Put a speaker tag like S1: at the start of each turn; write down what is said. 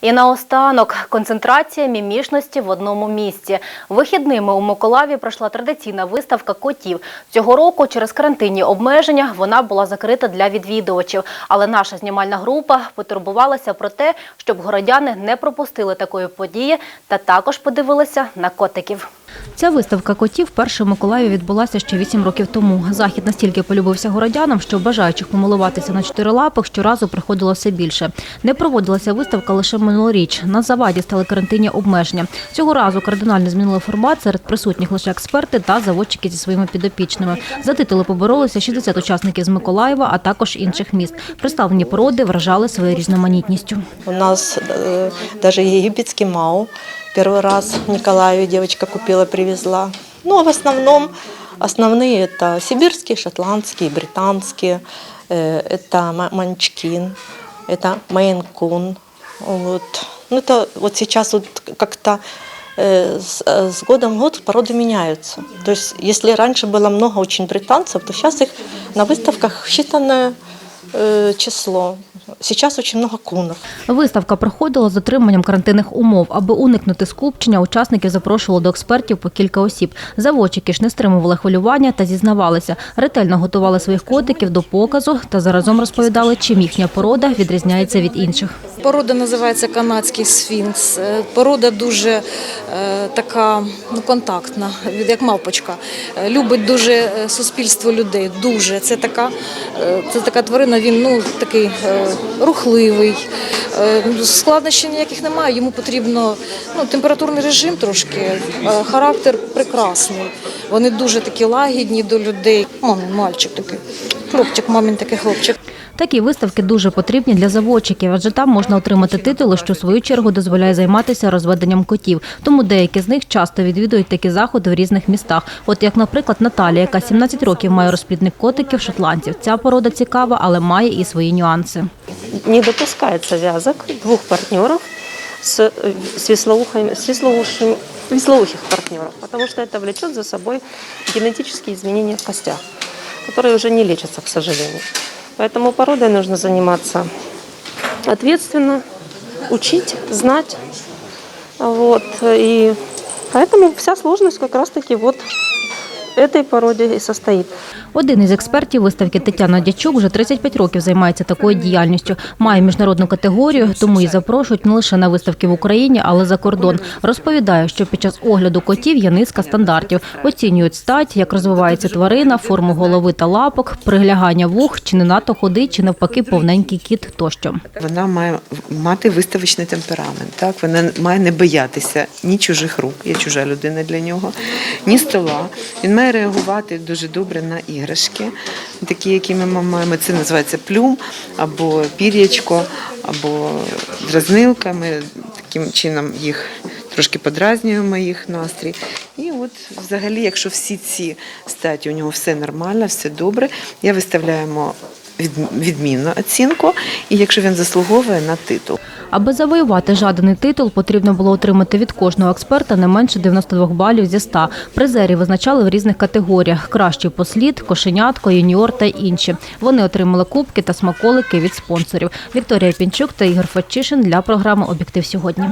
S1: І наостанок концентрація мімішності в одному місці. Вихідними у Миколаві пройшла традиційна виставка котів. Цього року через карантинні обмеження вона була закрита для відвідувачів. Але наша знімальна група потурбувалася про те, щоб городяни не пропустили такої події та також подивилися на котиків. Ця виставка котів вперше в Миколаєві відбулася ще вісім років тому. Захід настільки полюбився городянам, що бажаючих помилуватися на чотирилапих щоразу приходило все більше. Не проводилася виставка лише минулоріч. На заваді стали карантинні обмеження. Цього разу кардинально змінили формат серед присутніх лише експерти та заводчики зі своїми підопічними. За титули поборолися 60 учасників з Миколаєва, а також інших міст. Представлені породи вражали своєю різноманітністю.
S2: У нас э, даже египетский мау первый раз в Николаеве девочка купила, привезла. Ну, а в основном основные это сибирские, шотландские, британские, э, это ма- манчкин, это мейн-кун. Вот. Ну, это вот сейчас вот как-то э, с, э, с годом в год породы меняются. То есть, если раньше было много очень британцев, то сейчас их на выставках считанное э, число. Сейчас очень много кунов.
S1: Виставка проходила з отриманням карантинних умов. Аби уникнути скупчення, учасників запрошували до експертів по кілька осіб. Заводчики ж не стримували хвилювання та зізнавалися. Ретельно готували своїх котиків до показу та заразом розповідали, чим їхня порода відрізняється від інших.
S3: Порода називається канадський сфінкс. Е, Порода дуже е, така ну, контактна, як мавпочка. Е, Любить дуже суспільство людей. Дуже це така, це така тварина. Він ну такий рухливий. Складнощів ніяких немає. Йому потрібно ну, температурний режим трошки. Характер прекрасний. Вони дуже такі лагідні до людей. Мамин мальчик такий, хлопчик, мамин такий хлопчик.
S1: Такі виставки дуже потрібні для заводчиків, адже там можна отримати титули, що в свою чергу дозволяє займатися розведенням котів. Тому деякі з них часто відвідують такі заходи в різних містах. От як, наприклад, Наталія, яка 17 років має розплідник котиків шотландців. Ця порода цікава, але має і свої нюанси.
S4: не допускается вязок двух партнеров с, э, с, веслоухами, с веслоухим- веслоухих партнеров, потому что это влечет за собой генетические изменения в костях, которые уже не лечатся, к сожалению. Поэтому породой нужно заниматься ответственно, учить, знать. Вот. И поэтому вся сложность как раз-таки вот этой породе и состоит.
S1: Один із експертів виставки Тетяна Дячук вже 35 років займається такою діяльністю. Має міжнародну категорію, тому і запрошують не лише на виставки в Україні, але за кордон. Розповідає, що під час огляду котів є низка стандартів. Оцінюють стать, як розвивається тварина, форму голови та лапок, приглягання вух, чи не надто худий, чи навпаки повненький кіт тощо.
S5: Вона має мати виставочний темперамент. Так вона має не боятися ні чужих рук, я чужа людина для нього, ні стола. Він має реагувати дуже добре на іграшки, такі, які ми маємо. Це називається плюм або пір'ячко, або дразнилка. Ми таким чином їх трошки подразнюємо їх настрій. І от взагалі, якщо всі ці статі у нього все нормально, все добре, я виставляємо відмінну оцінку, і якщо він заслуговує на титул.
S1: Аби завоювати жаданий титул, потрібно було отримати від кожного експерта не менше 92 балів зі 100. Призерів визначали в різних категоріях: кращий послід, кошенятко, юніор та інші. Вони отримали кубки та смаколики від спонсорів. Вікторія Пінчук та Ігор Фатчишин для програми Об'єктив сьогодні.